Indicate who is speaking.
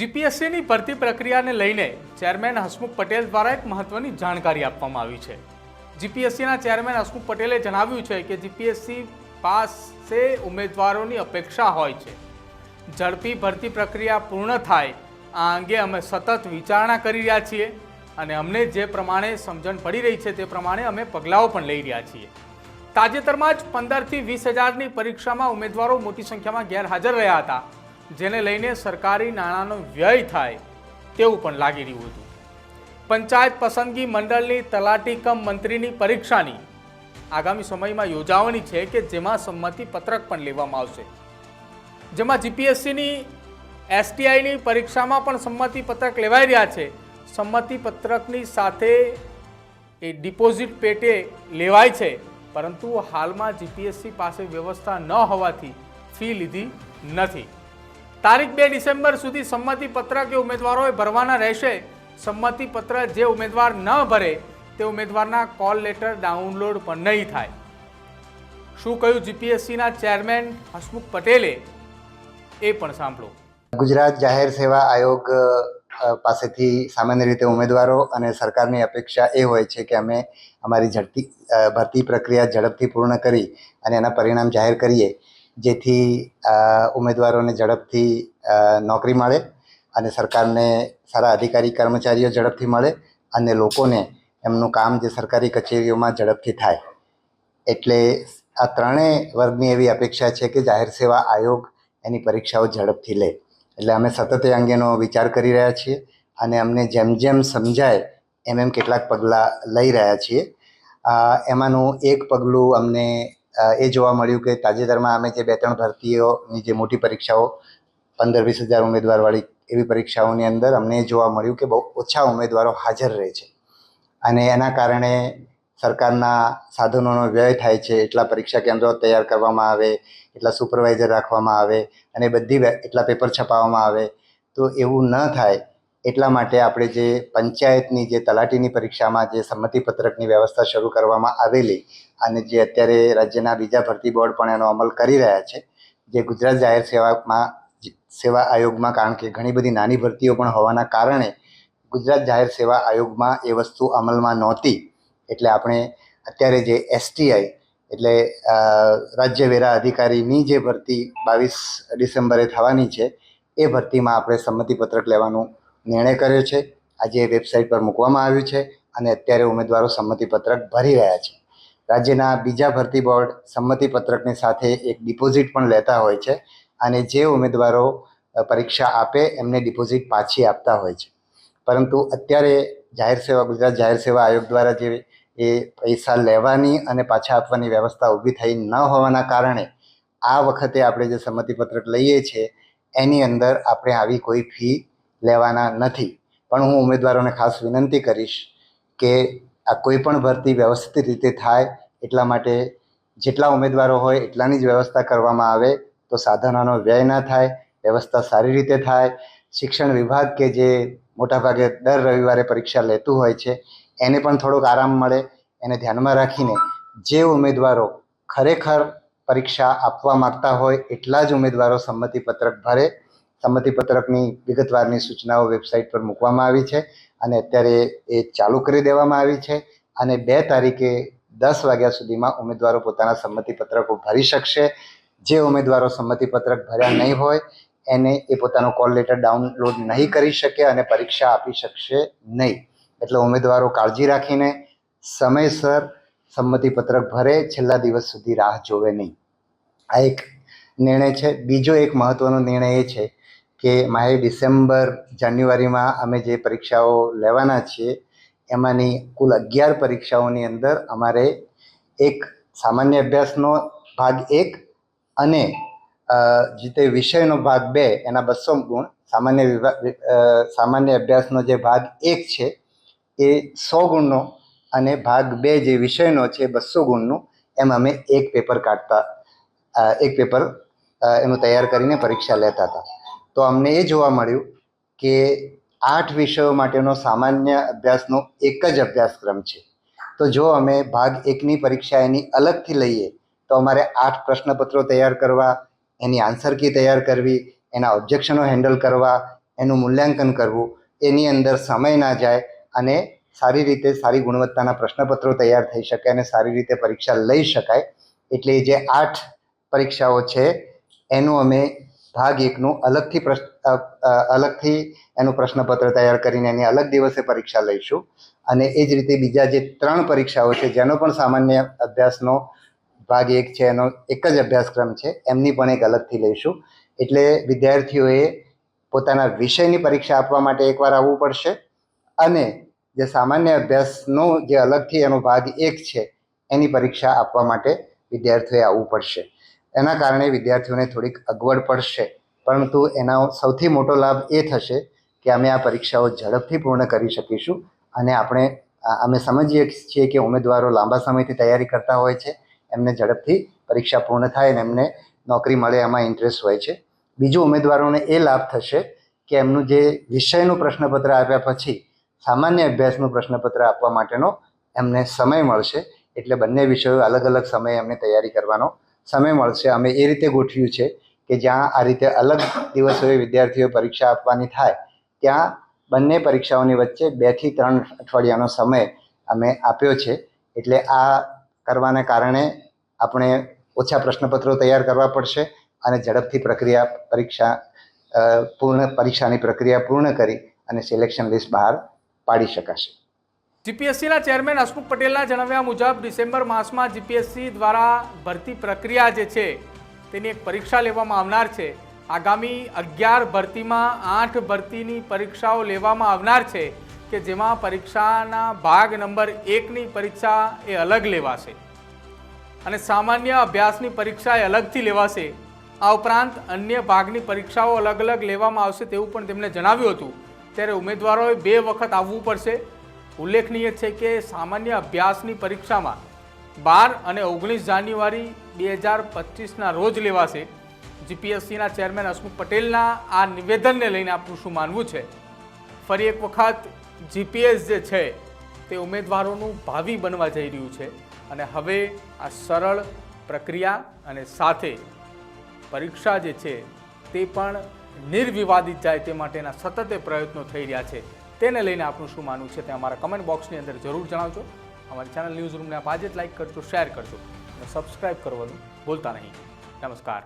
Speaker 1: જીપીએસસીની ભરતી પ્રક્રિયાને લઈને ચેરમેન હસમુખ પટેલ દ્વારા એક મહત્વની જાણકારી આપવામાં આવી છે. જીપીએસસીના ચેરમેન હસમુખ પટેલે જણાવ્યું છે કે જીપીએસસી પાસે ઉમેદવારોની અપેક્ષા હોય છે. ઝડપી ભરતી પ્રક્રિયા પૂર્ણ થાય આ અંગે અમે સતત વિચારણા કરી રહ્યા છીએ અને અમને જે પ્રમાણે સમજણ પડી રહી છે તે પ્રમાણે અમે પગલાઓ પણ લઈ રહ્યા છીએ. તાજેતરમાં જ પંદરથી વીસ હજારની પરીક્ષામાં ઉમેદવારો મોટી સંખ્યામાં ગેરહાજર રહ્યા હતા. જેને લઈને સરકારી નાણાંનો વ્યય થાય તેવું પણ લાગી રહ્યું હતું. પંચાયત પસંદગી મંડળની તલાટી કમ મંત્રીની પરીક્ષાની આગામી સમયમાં યોજાવાની છે કે જેમાં સંમતિ પત્રક પણ લેવામાં આવશે. જેમાં જીપીએસસીની, એસટીઆઈની પરીક્ષામાં પણ સંમતિ પત્રક લેવાઈ રહ્યા છે. સંમતિ પત્રકની સાથે એ ડિપોઝિટ પેટે લેવાય છે, પરંતુ હાલમાં જીપીએસસી પાસે વ્યવસ્થા ન હોવાથી ફી લીધી નથી. તારીખ બે ડિસેમ્બર સુધી સંમતિ પત્ર કે ઉમેદવારોએ ભરવાના રહેશે. સંમતિ પત્ર જે ઉમેદવાર ન ભરે, તે ઉમેદવારના કોલ લેટર ડાઉનલોડ પણ નહીં થાય. શું કહ્યું જીપીએસસીના ચેરમેન હસમુખ પટેલે? એ પણ સાંભળો.
Speaker 2: ગુજરાત જાહેર સેવા આયોગ પાસેથી સામાન્ય રીતે ઉમેદવારો અને સરકારની અપેક્ષા એ હોય છે કે અમે અમારી ઝડપી ભરતી પ્રક્રિયા ઝડપથી પૂર્ણ કરી અને એના પરિણામ જાહેર કરીએ. જેથી ઉમેદવારોને ઝડપથી નોકરી મળે અને સરકારને સારા અધિકારી, કર્મચારીઓ ઝડપથી મળે અને લોકોને એમનું કામ જે સરકારી કચેરીઓમાં ઝડપથી થાય. એટલે આ ત્રણેય વર્ગની એવી અપેક્ષા છે કે જાહેર સેવા આયોગ એની પરીક્ષાઓ ઝડપથી લે. એટલે અમે સતત એ અંગેનો વિચાર કરી રહ્યા છીએ અને અમને જેમ જેમ સમજાય એમ એમ કેટલાક પગલાં લઈ રહ્યા છીએ. એમાંનું એક પગલું અમને એ જોવા મળ્યું કે તાજેતરમાં અમે જે બે ત્રણ ભરતીઓની જે મોટી પરીક્ષાઓ પંદર વીસ હજાર ઉમેદવારવાળી એવી પરીક્ષાઓની અંદર અમને જોવા મળ્યું કે બહુ ઓછા ઉમેદવારો હાજર રહે છે. અને એના કારણે સરકારના સાધનોનો વ્યય થાય છે, એટલા પરીક્ષા કેન્દ્રો તૈયાર કરવામાં આવે, એટલા સુપરવાઇઝર રાખવામાં આવે, અને બધી એટલા પેપર છપાવવામાં આવે. તો એવું ન થાય એટલા માટે આપણે જે પંચાયતની જે તલાટીની પરીક્ષામાં જે સંમતિપત્રકની વ્યવસ્થા શરૂ કરવામાં આવેલી અને જે અત્યારે રાજ્યના બીજા ભરતી બોર્ડ પણ એનો અમલ કરી રહ્યા છે, જે ગુજરાત જાહેર સેવામાં સેવા આયોગમાં, કારણ કે ઘણી બધી નાની ભરતીઓ પણ હોવાના કારણે ગુજરાત જાહેર સેવા આયોગમાં એ વસ્તુ અમલમાં નહોતી. એટલે આપણે અત્યારે જે એસટીઆઈ, એટલે રાજ્ય વેરા અધિકારીની જે ભરતી બાવીસ ડિસેમ્બરે થવાની છે, એ ભરતીમાં આપણે સંમતિપત્રક લેવાનો નિર્ણય કર્યો છે. આજે વેબસાઇટ પર મૂકવામાં આવ્યું છે અને અત્યારે ઉમેદવારો સંમતિપત્રક ભરી રહ્યા છે. રાજ્યના બીજા ભરતી બોર્ડ સંમતિપત્રકની સાથે એક ડિપોઝિટ પણ લેતા હોય છે અને જે ઉમેદવારો પરીક્ષા આપે એમને ડિપોઝિટ પાછી આપતા હોય છે. પરંતુ અત્યારે જાહેર સેવા, ગુજરાત જાહેર સેવા આયોગ દ્વારા જે એ પૈસા લેવાની અને પાછા આપવાની વ્યવસ્થા ઊભી થઈ ન હોવાના કારણે આ વખતે આપણે જે સંમતિપત્રક લઈએ છીએ, એની અંદર આપણે આવી કોઈ ફી લેવાના નથી. પણ હું ઉમેદવારોને ખાસ વિનંતી કરીશ કે આ કોઈ પણ ભરતી વ્યવસ્થિત રીતે થાય એટલા માટે જેટલા ઉમેદવારો હોય એટલાની જ વ્યવસ્થા કરવામાં આવે તો સાધનોનો વ્યય ના થાય, વ્યવસ્થા સારી રીતે થાય. શિક્ષણ વિભાગ કે જે મોટાભાગે દર રવિવારે પરીક્ષા લેતું હોય છે, એને પણ થોડોક આરામ મળે. એને ધ્યાનમાં રાખીને જે ઉમેદવારો ખરેખર પરીક્ષા આપવા માગતા હોય એટલા જ ઉમેદવારો સંમતિપત્રક ભરે. સંમતિપત્રકની વિગતવારની સૂચનાઓ વેબસાઇટ પર મૂકવામાં આવી છે. અને અત્યારે એ ચાલુ કરી દેવામાં આવી છે અને બે તારીખે દસ વાગ્યા સુધીમાં ઉમેદવારો પોતાના સંમતિપત્રકો ભરી શકશે. જે ઉમેદવારો સંમતિપત્રક ભર્યા નહીં હોય, એને એ પોતાનો કોલ લેટર ડાઉનલોડ નહીં કરી શકે અને પરીક્ષા આપી શકશે નહીં. એટલે ઉમેદવારો કાળજી રાખીને સમયસર સંમતિપત્રક ભરે, છેલ્લા દિવસ સુધી રાહ જોવે નહીં. આ એક નિર્ણય છે. બીજો એક મહત્ત્વનો નિર્ણય એ છે કે મારે ડિસેમ્બર, જાન્યુઆરીમાં અમે જે પરીક્ષાઓ લેવાના છીએ, એમાંની કુલ અગિયાર પરીક્ષાઓની અંદર અમારે એક સામાન્ય અભ્યાસનો ભાગ એક અને જે તે વિષયનો ભાગ બે, એના બસો ગુણ સામાન્ય વિભાગ સામાન્ય અભ્યાસનો જે ભાગ એક છે, એ સો ગુણનો અને ભાગ બે જે વિષયનો છે બસો ગુણનું એમ અમે એક પેપર કાઢતા એક પેપર એનું તૈયાર કરીને પરીક્ષા લેતા હતા. તો અમને એ જોવા મળ્યું કે આઠ વિષયો માટેનો સામાન્ય અભ્યાસનો એક જ અભ્યાસક્રમ છે. તો જો અમે ભાગ એકની પરીક્ષા એની અલગથી લઈએ, તો અમારે આઠ પ્રશ્નપત્રો તૈયાર કરવા, એની આન્સર કી તૈયાર કરવી, એના ઓબ્જેક્શનો હેન્ડલ કરવા, એનું મૂલ્યાંકન કરવું, એની અંદર સમય ના જાય અને સારી રીતે સારી ગુણવત્તાના પ્રશ્નપત્રો તૈયાર થઈ શકે અને સારી રીતે પરીક્ષા લઈ શકાય. એટલે જે આઠ પરીક્ષાઓ છે, એનું અમે ભાગ એકનું અલગથી પ્રશ્ન અલગથી એનું પ્રશ્નપત્ર તૈયાર કરીને એની અલગ દિવસે પરીક્ષા લઈશું. અને એ જ રીતે બીજા જે ત્રણ પરીક્ષાઓ છે, જેનો પણ સામાન્ય અભ્યાસનો ભાગ એક છે, એનો એક જ અભ્યાસક્રમ છે, એમની પણ એક અલગથી લઈશું. એટલે વિદ્યાર્થીઓએ પોતાના વિષયની પરીક્ષા આપવા માટે એકવાર આવવું પડશે. અને જે સામાન્ય અભ્યાસનો જે અલગથી એનો ભાગ એક છે, એની પરીક્ષા આપવા માટે વિદ્યાર્થીઓએ આવવું પડશે. એના કારણે વિદ્યાર્થીઓને થોડીક અગવડ પડશે. પરંતુ એનો સૌથી મોટો લાભ એ થશે કે અમે આ પરીક્ષાઓ ઝડપથી પૂર્ણ કરી શકીશું અને આપણે અમે સમજીએ છીએ કે ઉમેદવારો લાંબા સમયથી તૈયારી કરતા હોય છે, એમને ઝડપથી પરીક્ષા પૂર્ણ થાય અને એમને નોકરી મળે એમાં ઇન્ટરેસ્ટ હોય છે. બીજું, ઉમેદવારોને એ લાભ થશે કે એમનું જે વિષયનું પ્રશ્નપત્ર આપ્યા પછી સામાન્ય અભ્યાસનું પ્રશ્નપત્ર આપવા માટેનો એમને સમય મળશે. એટલે બંને વિષયો અલગ અલગ સમયે એમને તૈયારી કરવાનો સમય મળશે. અમે એ રીતે ગોઠવ્યું છે કે જ્યાં આ રીતે અલગ દિવસોએ વિદ્યાર્થીઓ પરીક્ષા આપવાની થાય, ત્યાં બંને પરીક્ષાઓની વચ્ચે બેથી ત્રણ અઠવાડિયાનો સમય અમે આપ્યો છે. એટલે આ કરવાને કારણે આપણે ઓછા પ્રશ્નપત્રો તૈયાર કરવા પડશે અને ઝડપથી પ્રક્રિયા પરીક્ષા પૂર્ણ, પરીક્ષાની પ્રક્રિયા પૂર્ણ કરી અને સિલેક્શન લિસ્ટ બહાર પાડી શકાશે.
Speaker 1: જીપીએસસીના ચેરમેન હસમુખ પટેલના જણાવ્યા મુજબ ડિસેમ્બર માસમાં જીપીએસસી દ્વારા ભરતી પ્રક્રિયા જે છે, તેની એક પરીક્ષા લેવામાં આવનાર છે. આગામી અગિયાર ભરતીમાં આઠ ભરતીની પરીક્ષાઓ લેવામાં આવનાર છે કે જેમાં પરીક્ષાના ભાગ નંબર એકની પરીક્ષા એ અલગ લેવાશે અને સામાન્ય અભ્યાસની પરીક્ષા એ અલગથી લેવાશે. આ ઉપરાંત અન્ય ભાગની પરીક્ષાઓ અલગ અલગ લેવામાં આવશે તેવું પણ તેમણે જણાવ્યું હતું. ત્યારે ઉમેદવારોએ બે વખત આવવું પડશે. ઉલ્લેખનીય છે કે સામાન્ય અભ્યાસની પરીક્ષામાં બાર અને ઓગણીસ જાન્યુઆરી બે હજાર પચીસના રોજ લેવાશે. જીપીએસસીના ચેરમેન હસમુખ પટેલના આ નિવેદનને લઈને આપણું શું માનવું છે? ફરી એક વખત જીપીએસ જે છે, તે ઉમેદવારોનું ભાવિ બનવા જઈ રહ્યું છે અને હવે આ સરળ પ્રક્રિયા અને સાથે પરીક્ષા જે છે, તે પણ નિર્વિવાદિત જાય તે માટેના સતત પ્રયત્નો થઈ રહ્યા છે. તેને લઈને આપનું શું માનવું છે તે અમારા કમેન્ટ બોક્સની અંદર જરૂર જણાવજો. અમારી ચેનલ ન્યૂઝ રૂમને આપ આજે જ લાઈક કરજો શેર કરજો અને સબસ્ક્રાઇબ કરવાનું ભૂલતા નહીં. નમસ્કાર.